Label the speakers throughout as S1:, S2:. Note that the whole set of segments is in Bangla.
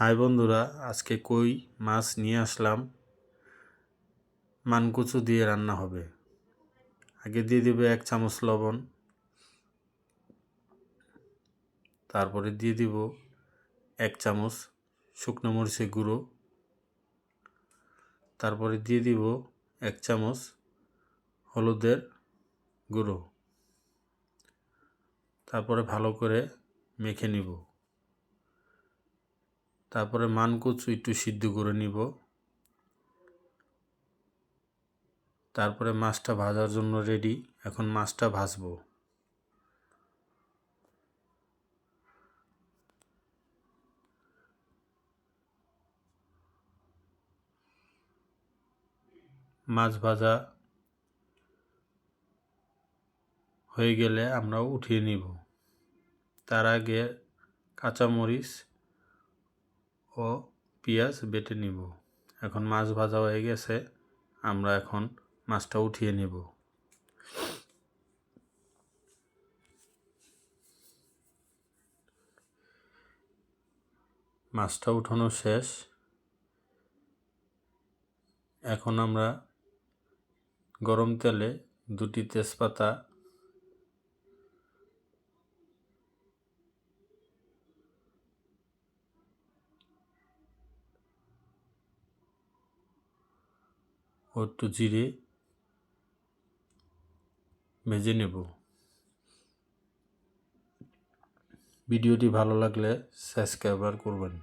S1: হাই বন্ধুরা, আজকে কই মাছ নিয়ে আসলাম। মানকুচু দিয়ে রান্না হবে। আগে দিয়ে দেবে এক চামচ লবণ। তারপরে দিয়ে দিব এক চামচ শুকনো মরিচের গুঁড়ো। তারপরে দিয়ে দিব এক চামচ হলুদের গুঁড়ো। তারপরে ভালো করে মেখে নিব। তারপরে মানকুচু একটু সিদ্ধ করে নিব। তারপরে মাছটা ভাজার জন্য রেডি এখন মাছটা ভাজবো। মাছ ভাজা হয়ে গেলে আমরা উঠিয়ে নিব। তার আগে কাঁচামরিচ ও পেঁয়াজ বেটে নিব। এখন মাছ ভাজা হয়ে গেছে, আমরা এখন মাছটা উঠিয়ে নেব। মাছটা উঠানো শেষ। এখন আমরা গরম তেলে দুটি তেজপাতা ও জিরে ভেজে নেব। ভিডিওটি ভালো লাগলে সাবস্ক্রাইবার করবেন।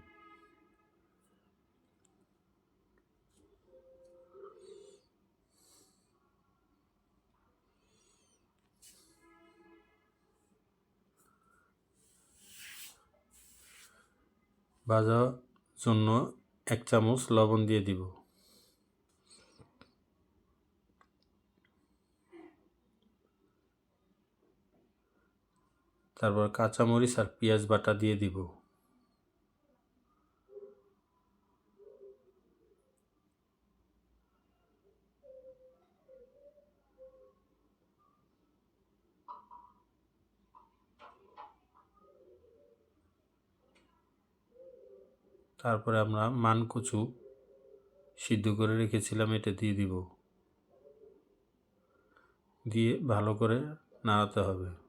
S1: ভাজার জন্য এক চামচ লবণ দিয়ে দিব। তারপর কাঁচামরিচ আর পেঁয়াজ বাটা দিয়ে দিব। তারপরে আমরা মানকুচু সিদ্ধ করে রেখেছিলাম, এটা দিয়ে দিব। দিয়ে ভালো করে নাড়াতে হবে।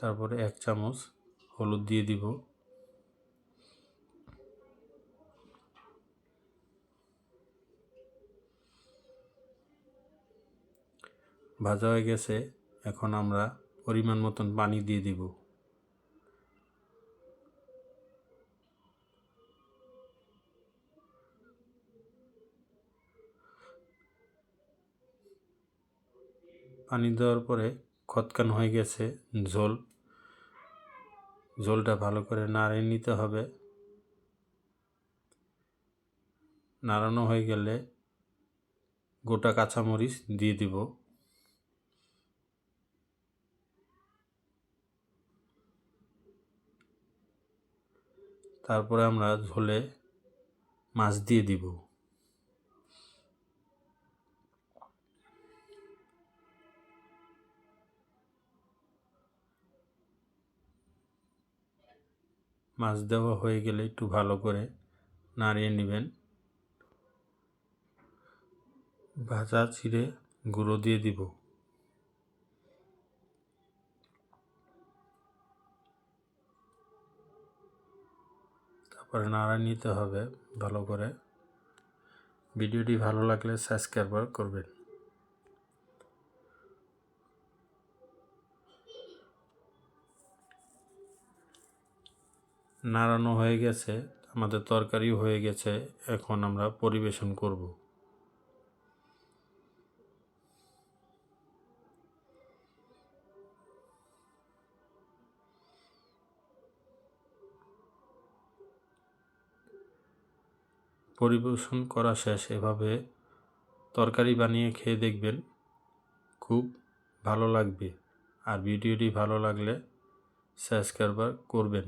S1: তারপরে এক চামচ হলুদ দিয়ে দিব। ভাজা হয়ে গেছে, এখন আমরা পরিমাণ মতন পানি দিয়ে দিব। পানি দেওয়ার পরে খতকান হয়ে গেছে ঝোল। ঝোলটা ভালো করে নাড়িয়ে নিতে হবে। নাড়ানো হয়ে গেলে গোটা কাঁচামরিচ দিয়ে দিব। তারপরে আমরা ঝোলে মাছ দিয়ে দিব। মাছ দেওয়া হয়ে গেলে একটু ভালো করে নাড়িয়ে নেবেন। ভাজা চিড়ে গুঁড়ো দিয়ে দিব। তারপরে নাড়া নিতে হবে ভালো করে। ভিডিওটি ভালো লাগলে সাবস্ক্রাইব করবেন। নাড়ানো হয়ে গেছে, আমাদের তরকারিও হয়ে গেছে, এখন আমরা পরিবেশন করব। পরিবেশন করা শেষ, এভাবে তরকারি বানিয়ে খেয়ে দেখবেন খুব ভালো লাগবে। আর ভিডিওটি ভালো লাগলে সাবস্ক্রাইব করবেন।